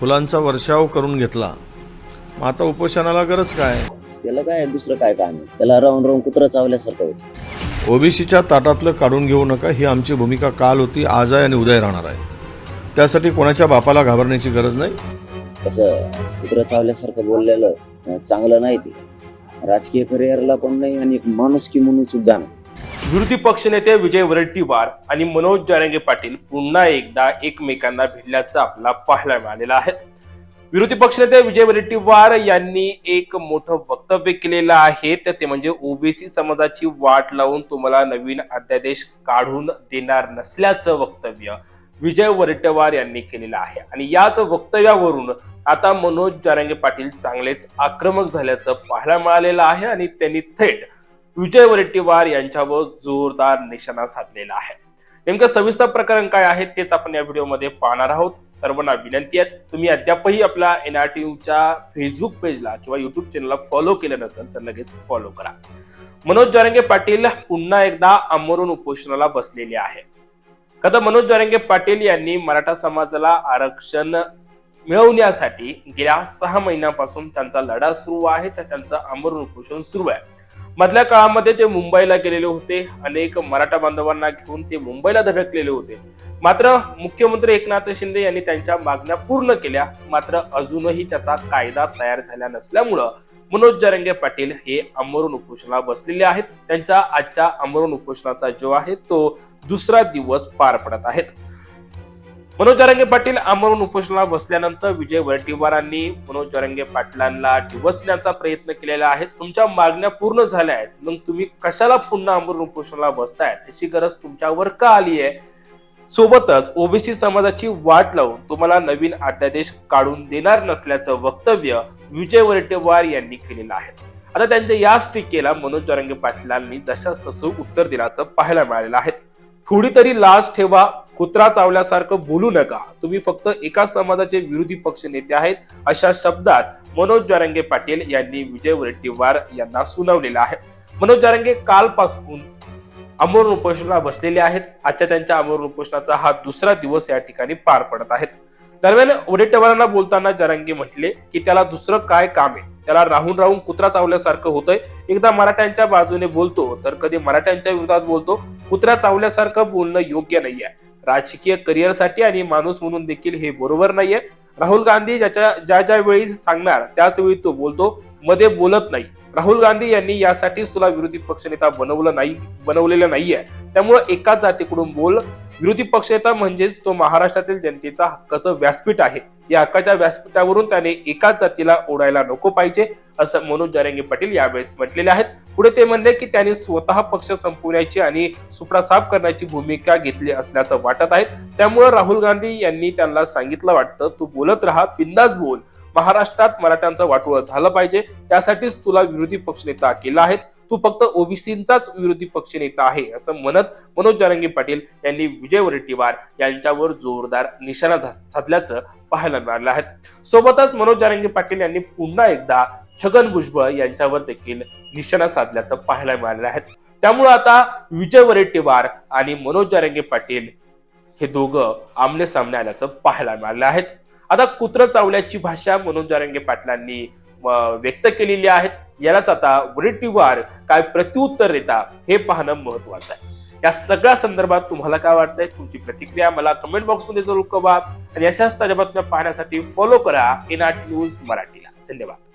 फुलांचा वर्षाव करून घेतला. मग आता उपोषणाला गरज काय? त्याला काय दुसरं काय काम आहे? त्याला राहून राहून कुत्रं चावल्यासारखं होतं. ओबीसीच्या ताटातलं काढून घेऊ नका ही आमची भूमिका काल होती आज आहे आणि उद्या राहणार आहे. त्यासाठी कोणाच्या बापाला घाबरण्याची गरज नाही? कसं कुत्रं चावल्यासारखं बोललेलं अं, चांगलं नाही ते. राजकीय करिअरला पण नाही आणि एक माणुसकी म्हणून सुद्धा नाही. विरोधी पक्षनेते विजय वरट्टीवार आणि मनोज जारंगे पाटील पुन्हा एकदा एकमेकांना भिडल्याचं आपल्याला पाहायला मिळालेलं आहे. विरोधी पक्षनेते विजय वरट्टीवार यांनी एक मोठं वक्तव्य केलेलं आहे. तर ते म्हणजे ओबीसी समाजाची वाट लावून तुम्हाला नवीन अध्यादेश काढून देणार नसल्याचं वक्तव्य विजय वरट्टेवार यांनी केलेलं आहे. आणि याच वक्तव्यावरून आता मनोज जारंगे पाटील चांगलेच आक्रमक झाल्याचं पाहायला मिळालेलं आहे आणि त्यांनी थेट विजय वरट्टीवार यांच्यावर जोरदार निशाणा साधलेला आहे. नेमकं सविस्तर प्रकरण काय आहे तेच आपण या व्हिडिओमध्ये पाहणार आहोत. सर्वांना विनंती आहे तुम्ही अद्यापही आपल्या एनआरटीयूच्या फेसबुक पेजला किंवा युट्यूब चॅनलला फॉलो केलं नसेल तर लगेच फॉलो करा. मनोज जरंगे पाटील पुन्हा एकदा आमरण उपोषणाला बसलेले आहे. कदा मनोज जरंगे पाटील यांनी मराठा समाजाला आरक्षण मिळवण्यासाठी गेल्या सहा महिन्यापासून त्यांचा लढा सुरू आहे तर त्यांचं आमरण उपोषण सुरू आहे. मधल्या काळामध्ये ते मुंबईला गेलेले होते. अनेक मराठा बांधवांना घेऊन ते मुंबईला धडकलेले होते. मात्र मुख्यमंत्री एकनाथ शिंदे यांनी त्यांच्या मागण्या पूर्ण केल्या. मात्र अजूनही त्याचा कायदा तयार झाला नसल्यामुळं मनोज जरंगे पाटील हे आमरण उपोषणाला बसलेले आहेत. त्यांच्या आजच्या आमरण उपोषणाचा जो आहे तो दुसरा दिवस पार पडत आहेत. मनोज जरंगे पाटील आमरून उपोषणाला बसल्यानंतर विजय वडेट्टीवारांनी मनोज जरंगे पाटलांना डिवसण्याचा प्रयत्न केलेला आहे. तुमच्या मागण्या पूर्ण झाल्या आहेत. मग तुम्ही कशाला पुन्हा आमरून उपोषणाला बसताय? त्याची गरज तुमच्यावर का आली आहे? सोबतच ओबीसी समाजाची वाट लावून तुम्हाला नवीन अध्यादेश काढून देणार नसल्याचं वक्तव्य विजय वरटेवार यांनी केलेलं आहे. आता त्यांच्या याच टीकेला मनोज जरंगे पाटलांनी जशाच तसं उत्तर दिल्याचं पाहायला मिळालेलं आहे. थोडी तरी लाज ठेवा कुत्रा चावल्यासारखं बोलू नका. तुम्ही फक्त एका समाजाचे विरोधी पक्ष नेते आहेत अशा शब्दात मनोज जारंगे पाटील यांनी विजय वरट्टीवार यांना सुनावलेलं आहे. मनोज जारंगे कालपासून अमोर उपोषणाला बसलेले आहेत. आजच्या त्यांच्या अमोर उपोषणाचा हा दुसरा दिवस या ठिकाणी पार पडत आहेत. दरम्यान वडेट्टीवारांना बोलताना जारंगे म्हटले की त्याला दुसरं काय काम आहे? त्याला राहून राहून कुत्रा चावल्यासारखं होतंय. एकदा मराठ्यांच्या बाजूने बोलतो तर कधी मराठ्यांच्या विरोधात बोलतो कुत्रा चावल्यासारखं बोलणं योग्य नाही आहे राजकीय करिअरसाठी आणि माणूस म्हणून देखील हे बरोबर नाहीये. राहुल गांधी ज्याच्या ज्या ज्या वेळी सांगणार त्याच वेळी तो बोलतो मध्ये बोलत नाही. राहुल गांधी यांनी यासाठीच तुला विरोधी पक्षनेता बनवलं नाही बनवलेलं नाहीये. त्यामुळं एकाच जातीकडून बोल. विरोधी पक्षनेता म्हणजेच तो महाराष्ट्रातील जनतेचा हक्काचं व्यासपीठ आहे. या हक्काच्या व्यासपीठावरून त्याने एकाच जातीला ओढायला नको पाहिजे. असं मनोज जारंगे पाटील यावेळेस म्हटलेले आहेत. पुढे ते म्हणले की त्यांनी स्वतः पक्ष संपवण्याची आणि सुपडा साफ करण्याची भूमिका घेतली असल्याचं वाटत आहे. त्यामुळे राहुल गांधी यांनी त्यांना सांगितलं वाटतं तू बोलत राहा बिंदास बोल. महाराष्ट्रात मराठ्यांचं वाटोळं झालं पाहिजे. त्यासाठीच तुला विरोधी पक्षनेता केला आहे. तू फक्त ओबीसींचाच विरोधी पक्षनेता आहे असं म्हणत मनोज जारंगी पाटील यांनी विजय वरट्टीवार यांच्यावर जोरदार निशाणा साधल्याचं पाहायला मिळालं आहे. सोबतच मनोज जारंगी पाटील यांनी पुन्हा एकदा छगन भुजबळ यांच्यावर देखील निशाणा साधल्याचं पाहायला मिळालेलं आहे. त्यामुळे आता विजय वरेट्टीवार आणि मनोज जारंगे पाटील हे दोघं आमने सामने आल्याचं पाहायला मिळालं आहेत आता कुत्र चावल्याची भाषा मनोज जारंगे पाटलांनी व्यक्त केलेली आहे यालाच आता वरट्टीवार काय प्रत्युत्तर देता हे पाहणं महत्वाचं आहे. या सगळ्या संदर्भात तुम्हाला काय वाटतंय? तुमची प्रतिक्रिया मला कमेंट बॉक्समध्ये जरूर कळवा. आणि अशाच ताज्या बातम्या पाहण्यासाठी फॉलो करा. एनआर न्यूज मराठीला. धन्यवाद.